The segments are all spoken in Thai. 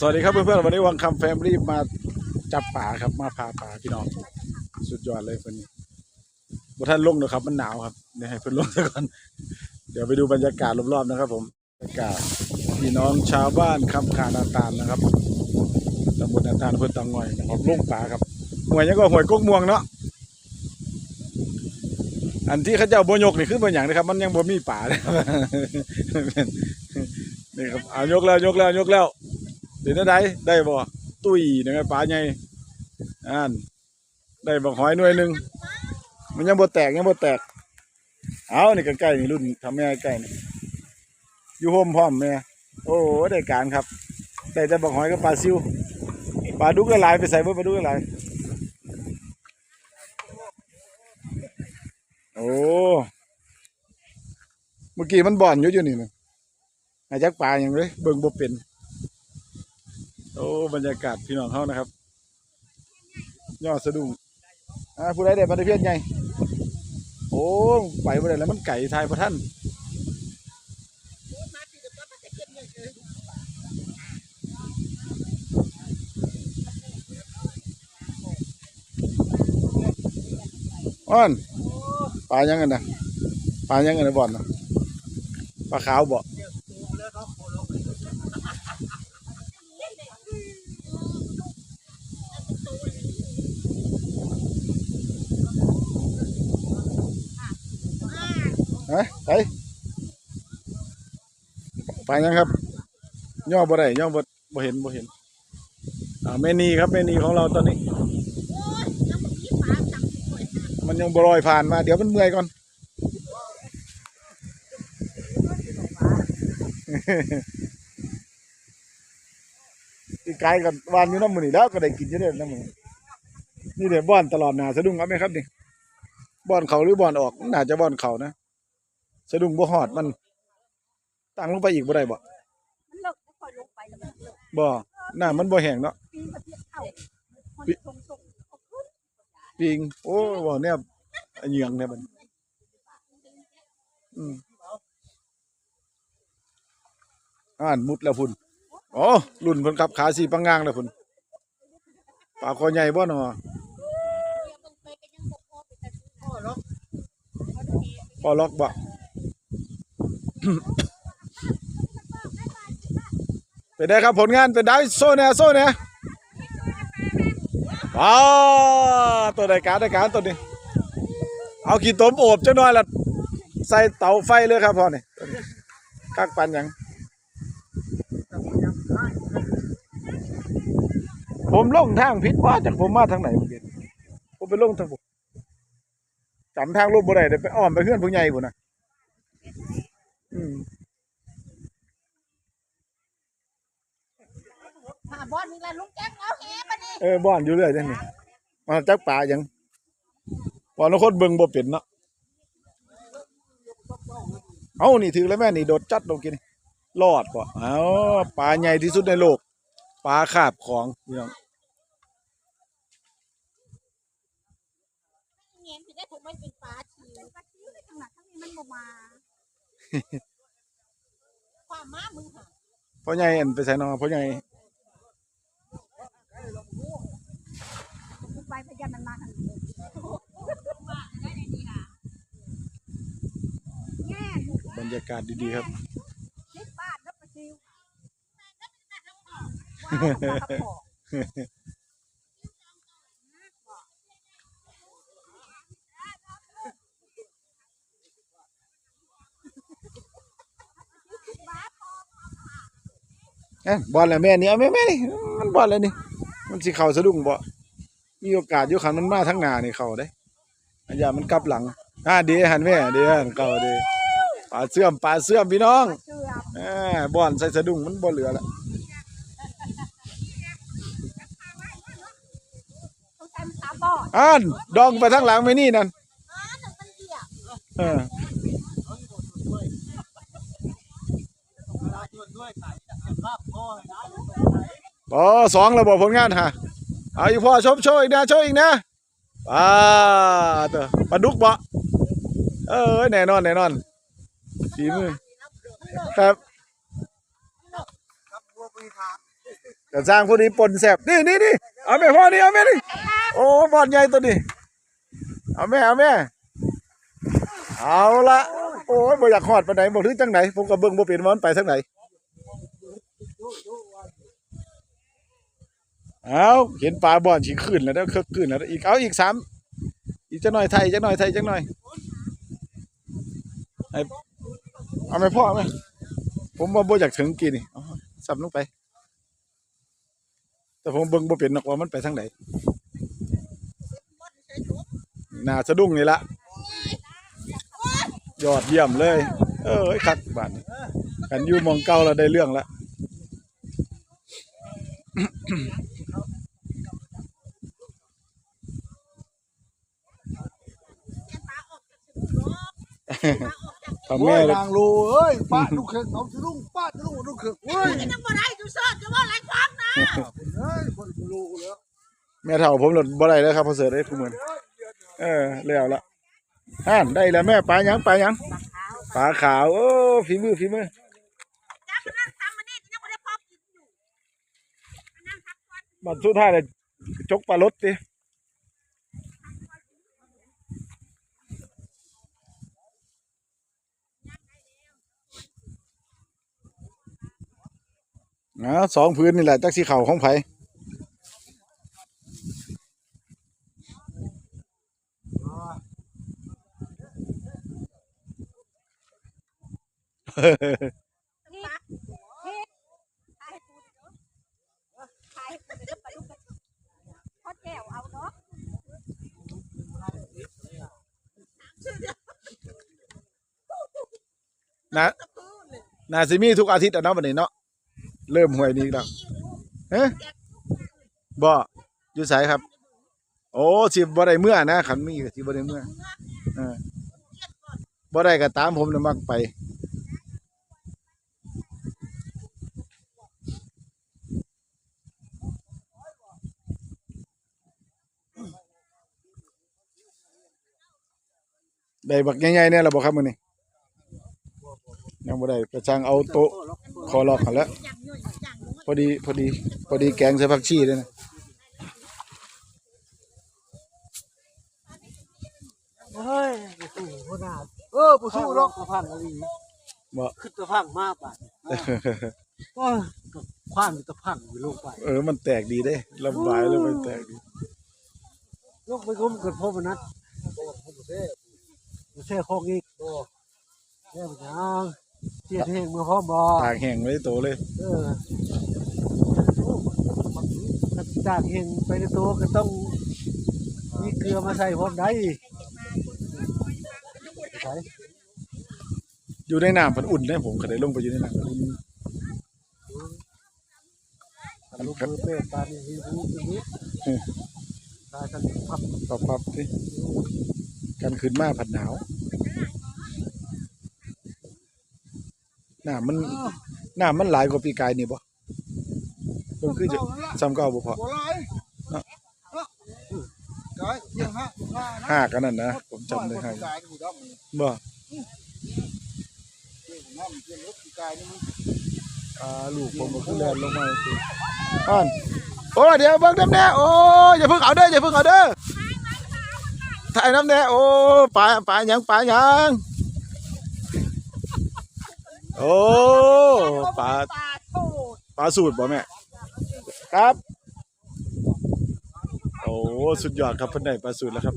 สวัสดีครับเพื่อนๆวันนี้วังคำแฟมิลี่มาจับป่าครับ มาพาป่าพี่น้อง สุดยอดเลยคนนี้บท่านลงนะครับ มันหนาวครับเดี๋ยวให้เพื่อนลงซะก่อน เดี๋ยวไปดูบรรยากาศรอบๆนะครับ ผมบรรยากาศพี่น้องชาวบ้านคำขานาตาลนะครับตำบลนาตาลอำเพื่อเตางอยนะครับลงป่าครับหวยยังก็หวยกกม่วงเนาะอันที่เขาเจ้าบยกนี่คือบางอย่างนะครับ มันยังบ่มีป่าเลยนี่ครับเอายกแล้วยกแล้วยกแล้ว เดี๋ยวได้ได้บ่ตุ้ยนะครับปลาใหญ่อ่านได้บักหอยหน่วยหนึ่งมันยังบ่แตกยังบ่แตก เอานี่ใกล้ๆนี่รุ่นทำแม่ใกล้นี่อยู่โฮมพร้อมแม่โอ้ได้การครับแต่บักหอยกับปลาซิวปลาดุกละลายไปใส่บ่ปลาดุกละลายโอ้เมื่อกี้มันบ่อนอยู่อยู่นี่นะอาจักปลาอย่างเลยเบิ่งบ่เป็น โอ้บรรยากาศพี่น้องเขานะครับยอดสะดุ้งอ่าผู้ใดได้มาได้เพียรไงโอ้ไปบ่ได้แล้วมันไก่ทายพระท่านอ้อนปลายังไงนะปลายังไงนะบ่อนนะปลาขาวบ่ ไปไปยังครับ ย่อบ่ได้ย่อบ่บ่เห็นบ่เห็นอ่าแม่นีครับแม่นีของเราตอนนี้ มันยังบ่ลอยผ่านมา เดี๋ยวมันเมื่อยก่อนอีกไกลกับวานอยู่น้ำมือนี่แล้วก็ได้กินอยู่เด้อน้ำมือนี่เดี๋ยวบ้อนตลอดหนาสะดุ้งเอาไหมครับนี่บ้อนเขาหรือบ้อนออกน่าจะบ้อนเขานะ สะดุ้งบ่หอดมันตั้งลงไปอีกบ่ได้บ่มันเลิกไม่ค่อยลงไปแล้วมันเลิกบ่น้ามันบ่แห้งเนาะปีนประเทศเข้ามันส่งส่งเอาขึ้นปิงโอ้บ่เนี่ยอันเหยืองเนี่ยมันอืมอ่านมุดแล้วพุ่นอ๋อรุ่นเพิ่นขับขาสีปังงางแล้วพุ่นปลาคอใหญ่บ่เนาะพอล็อกบ่ เป็นไงครับผลงานเป็นได้โซ่เนี่ยโซ่เนี่ยอ้าตัวรายการรายการตัวนี้ เอาขี้ต้มโอบจังหน่อยละใส่เตาไฟเลยครับพ่อนี่ตักปันยังผมลงทางผิดว่าจากผมมาทางไหนเมื่อกี้ผมไปลงทางผมจำทางลงบ่ได้เดี๋ยวไปอ้อมไปเพื่อนผู้ใหญ่พุ่นะ หาบอลนี่แหละลุงแจ๊คเอาแหมาดิเออบ้านอยู่เรื่อยจังนี่มาจักป่าหยังว่าน้คนเบิ่งบ่เป็นเนาะเอานี่ถือแล้วแม่นี่โดดจัดลงกินรอดบ่เอาปลาใหญ่ที่สุดในโลกปลาคาบของพี่น้องเงี้ยถึงได้ถูกไม่เป็นปลาชิวปลาชิวในขนาดทั้งนี้มันบ่มา ความมามึงค่ะพ่อใหญ่อันไปใส่น้องพ่อใหญ่กูไปพยานมันมาทางนี้แง่บรรยากาศดีๆครับลิบบ้านแล้วปลาชิวว้าวปลากระป๋อง เอ้ย บอลแล้วแม่นี่เอาแม่แม่นี่มันบอลแล้วนี่มันสิเข้าสะดุ้งบ่มีโอกาสอยู่คันมันมาทั้งหน้านี่เข้าได้อันย่ามันกลับหลังอ่าเดีหันแม่เดีหันเข้าดีปลาเสื่อมปลาเสื่อมพี่น้องอ่าบอลใส่สะดุ้งมันบ่เหลือละต้องใช้มันตาบอดอ่านดองไปทั้งหลังไม่นี่นั่นอ๋อหนึ่งมันเดียวเออ อ๋อสองระบบผลงานฮะเอาอีกพ่อชมโชว์อีกนะโชว์อีกนะป้าเตอปลาดุกบ่เออแน่นอนแน่นอนฝีมือครับครับบัวปีทางกระสร้างผู้นี้ปนแสบนี่นี่นี่เอาแม่พ่อนี่เอาแม่นี่โอ้บอลใหญ่ตัวนี้เอาแม่เอาแม่เอาละโอ้ยบ่อยากหอดไปไหนบ่ถึงจังไหนผมก็เบิ่งบ่เป็นว่ามันไปทางไหน เอาเห็นปลาบอลสิขึ้นแล้วเด้อคึกขึ้นแล้วอีกเอาอีกสามอีกจักหน่อยไทยจักหน่อยไทยจักหน่อยเอาแม่พ่อเอาแม่ผมว่าบ่อยากถึงกี่นี่เอาสับลงไป แต่ผมเบิ่งบ่เป็นหรอกว่ามันไปทางไหนน่าสะดุ้งนี่ละยอดเยี่ยมเลย เออคักบานกันอยู่มองเก่าแล้วได้เรื่องละ พ่อโอ้แม่ยเลยนางรูเอ้ยป้าลูกเขยเอาสิลุงป้าสิลุงลูกเขยเฮ้ยยังบ่ได้ดูเสิร์ชจะว่าอะไรความนะเฮ้ยคนรู้แล้วแม่เฒ่าผมหลดบ่ได้แล้วครับพอเสิร์ชได้ทุกมื้อนี้เออแล้วละอ่านได้แล้วแม่ปลาหยังปลาหยังปลาขาวโอ้ฝีมือฝีมือจ้ามานั่งทำมานี่ยังบ่ได้พอกินอยู่มานั่งพักผ่อนบัดสุดท้ายเลยจกปลารถติ นะสองพื้นนี่แหละจักสีเข่าของไผนี่นี่ขายปูเด้อขายปูเด้อปลาลูกกระนาซิมีทุกอาทิตย์อะเนาะบัดนี้เนาะ เริ่มหวยนี้แล้วเฮ้บ่อยู่ไสครับ โอ้สิบ่ได้เมื่อนะคันมีสิบ่ได้เมื่อเออบ่ได้ก็ตามผมนะมักไปได้บักใหญ่ๆเนี่ยล่ะบ่ครับมือนี้ยังบ่ได้ก็ช่างเอาโต๊ะขอลอกกันแล้ว อย่างย่อยอย่างน้อยพอดีพอดีพอดีแกงใส่ผักชีด้วยนะเฮ้ยสู้พ่อหน้าเออผู้สู้หรอกตะพังอะไรบ่คือตะพังมากป่ะก็ความตะพังอยู่ลงไป เออ มันแตกดีเด้ลำบายแล้วมันแตกดีลงไปก้มเกิดพ่อมนัดเช่โคกอีกเช่ปัญญาเจียดแห้งมือพร้อมบ่ตากแห้งไว้โตเลย เออถ้า ตากแห้งไปในตัวก็ต้องมีเกลือมาใส่พร้อมได้ใส่อยู่ในน้ำมันอุ่นได้ผมก็ได้ลงไปอยู่ในน้ำมันอุ่นลูกมือเป็ดตานี่หิวตรงนี้ตากันพับปับปับสิกันขึ้นมาผัดหนาวน้ำมันน้ำมันหลายกว่าปีกายนี่บ่ เพิ่งคือจะซ้ำเก่าบ่พอบัวลายกายเที่ยงฮะห้านะห้ากันนั่นนะผมจำได้ให้กายนี่ดำบ่เที่ยงน้ำเที่ยงรถกายนี่มันอ่าลูกผมก็คือแล่นลงมาสิอ่อนโอ้เดี๋ยวเบิ่งน้ำแน่โอ้อย่าเพิ่งเอาเด้ออย่าเพิ่งเอาเด้อถ่ายน้ำแน่โอ้ปลาปลาหยังปลาหยังโอ้ปลาปลาโทษปลาสูตรบ่แม่ ครับ โอ้สุดยอดครับเพิ่นได้ปลาสูตรแล้วครับ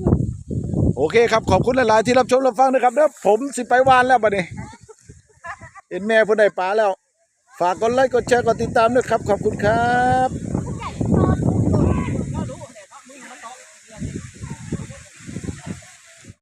โอเคครับขอบคุณหลาย ๆ ที่รับชมรับฟังนะครับเด้วผมสิไปวานแล้วบัดนี้เห็นแม่เพิ่นได้ปลาแล้ว ฝากกดไลค์กดแชร์กดติดตามด้วยครับ ขอบคุณครับ